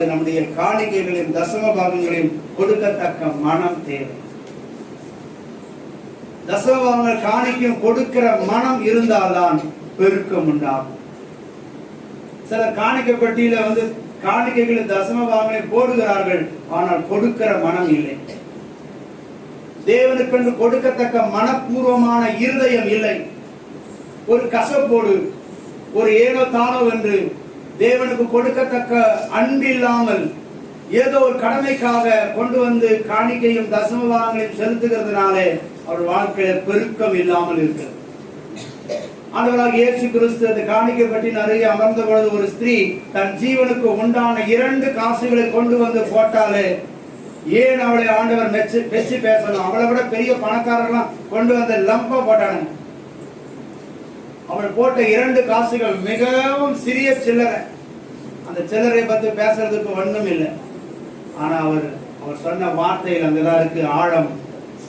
நம்முடைய காணிக்கைகளையும் தசம பாகங்களையும் கொடுக்கத்தக்க மனம் தேவை. தசம பாகங்கள் காணிக்கையும் கொடுக்கிற மனம் இருந்தால்தான் பெருக்கம் உண்டாகும். சில காணிக்கை பட்டியல வந்து காணிக்கைகளை தசம பாகங்களை போடுகிறார்கள் ஆனால் கொடுக்கிற மனம் இல்லை. தேவனுக்கென்று கொடுக்கத்தக்க மனப்பூர்வமான இருதயம் இல்லை. ஒரு கசப்போடு ஒரு ஏனோ தானோ என்று தேவனுக்கு கொடுக்கத்தக்க அன்பில்லாமல் ஏதோ ஒரு கடமைக்காக கொண்டு வந்து காணிக்கையும் தசமபாகங்களையும் செலுத்துகிறதுனாலே அவர் வாழ்க்கையில பெருக்கம் இல்லாமல் இருக்கிறது. ஆண்டவராக இயேசு கிறிஸ்து அந்த காணிக்கை பற்றி நிறைய அமர்ந்த பொழுது ஒரு ஸ்திரீ தன் ஜீவனுக்கு உண்டான இரண்டு காசுகளை கொண்டு வந்து போட்டாலே ஏன் அவளை ஆண்டவர் மெச்சு மெச்சு பேசணும்? அவளை விட பெரிய பணக்காரர்லாம் கொண்டு வந்து லம்ப போட்டானுங்க. அவள் போட்ட இரண்டு காசுகள் மிகவும் சிறிய சில்லறை. அந்த சில்லறை பத்தி பேசுறதுக்கு ஒண்ணும் இல்லை. ஆனா அவர் அவர் சொன்ன வார்த்தையில் அங்கதான் இருக்கு. ஆழம்.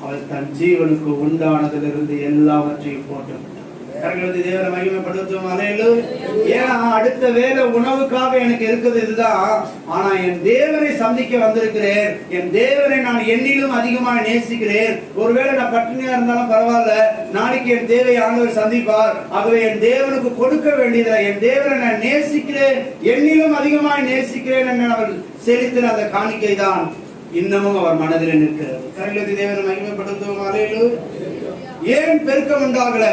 அவர் தன் ஜீவனுக்கு உண்டானதிலிருந்து எல்லாவற்றையும் போட்டு கரங்களை தேவரை மகிமைப்படுத்தும் அலையிலு ஏன்னா அடுத்த வேலை உணவுக்காக எனக்கு இருக்குது இதுதான். ஆனா என் தேவனை சந்திக்க வந்திருக்கிறேன். என் தேவனை நான் எண்ணிலும் அதிகமாக நேசிக்கிறேன். ஒருவேளை நான் பட்டினியா இருந்தாலும் பரவாயில்ல. நாளைக்கு என் தேவை ஆண்டவர் சந்திப்பார். ஆகவே என் தேவனுக்கு கொடுக்க வேண்டியதில்லை என் தேவனை நான் நேசிக்கிறேன். என்னிலும் அதிகமாக நேசிக்கிறேன் என்று அவர் செலுத்தின அந்த காணிக்கை தான் இன்னமும் அவர் மனதில் நிற்கிறது. கரங்களை தேவனை மகிமைப்படுத்தும் அலையிலும் ஏன் பெருக்கம் உண்டாகல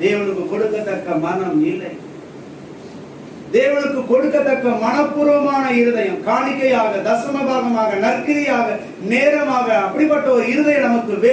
தேவனுக்கு கொடுக்கத்தக்க மனம் இல்லை. தேவனுக்கு கொடுக்கத்தக்க மனப்பூர்வமான இருதயம் காணிக்கையாக தசம பாகமாக நற்கிரியாக நேரமாக அப்படிப்பட்ட ஒரு இருதயம் நமக்கு வேண்டும்